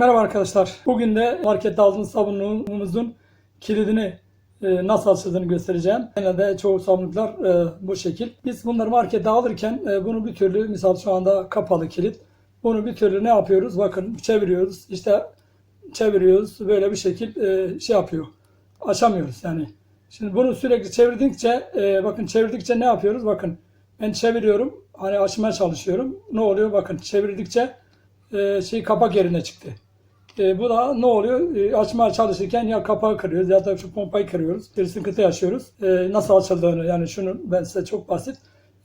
Merhaba arkadaşlar. Bugün de markette aldığımız sabunluğumuzun kilidini e, nasıl açıldığını göstereceğim. Genelde çoğu sabunluklar e, bu şekil. Biz bunları markette alırken e, bunu bir türlü misal şu anda kapalı kilit. Bunu bir türlü ne yapıyoruz? Bakın çeviriyoruz. İşte çeviriyoruz. Böyle bir şekil e, şey yapıyor. Açamıyoruz yani. Şimdi bunu sürekli çevirdikçe e, bakın çevirdikçe ne yapıyoruz? Bakın ben çeviriyorum. Hani açmaya çalışıyorum. Ne oluyor? Bakın çevirdikçe e, şey kapak yerine çıktı. E, bu da ne oluyor? E, açmaya çalışırken ya kapağı kırıyoruz ya da şu pompayı kırıyoruz. Bir sıkıntı yaşıyoruz. E, nasıl açıldığını yani şunu ben size çok basit.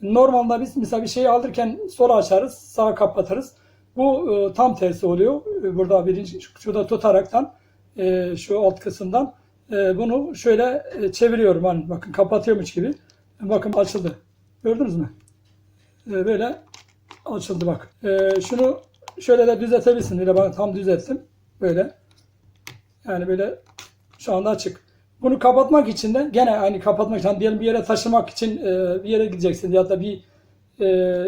Normalde biz mesela bir şeyi alırken sola açarız, sağa kapatırız. Bu e, tam tersi oluyor. E, burada birinci şurada tutaraktan e, şu alt kısımdan e, bunu şöyle e, çeviriyorum. Hani bakın kapatıyormuş gibi. Bakın açıldı. Gördünüz mü? E, böyle açıldı bak. E, şunu şöyle de düzeltebilirsin. Böyle ben tam düzelttim. Böyle. Yani böyle şu anda açık. Bunu kapatmak için de gene aynı kapatmak için hani diyelim bir yere taşımak için e, bir yere gideceksin ya da bir e,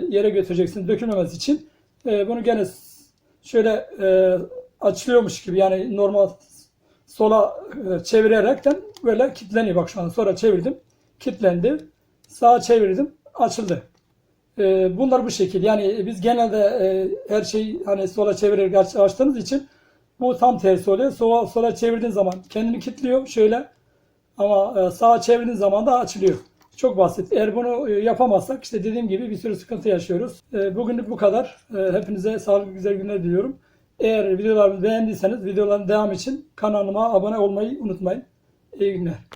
yere götüreceksin dökülmemesi için e, bunu gene şöyle e, açılıyormuş gibi yani normal sola e, çevirerekten böyle kilitleniyor. Bak şu an sonra çevirdim. Kilitlendi. Sağa çevirdim. Açıldı. E, bunlar bu şekil. Yani biz genelde e, her şeyi hani sola çevirerek aç- açtığımız için bu tam tersi oluyor. Sola, sola çevirdiğin zaman kendini kilitliyor şöyle ama e, sağa çevirdiğin zaman da açılıyor. Çok basit. Eğer bunu e, yapamazsak işte dediğim gibi bir sürü sıkıntı yaşıyoruz. E, Bugünlük bu kadar. Hepinize sağlıklı güzel günler diliyorum. Eğer videolarımı beğendiyseniz videoların devam için kanalıma abone olmayı unutmayın. İyi günler.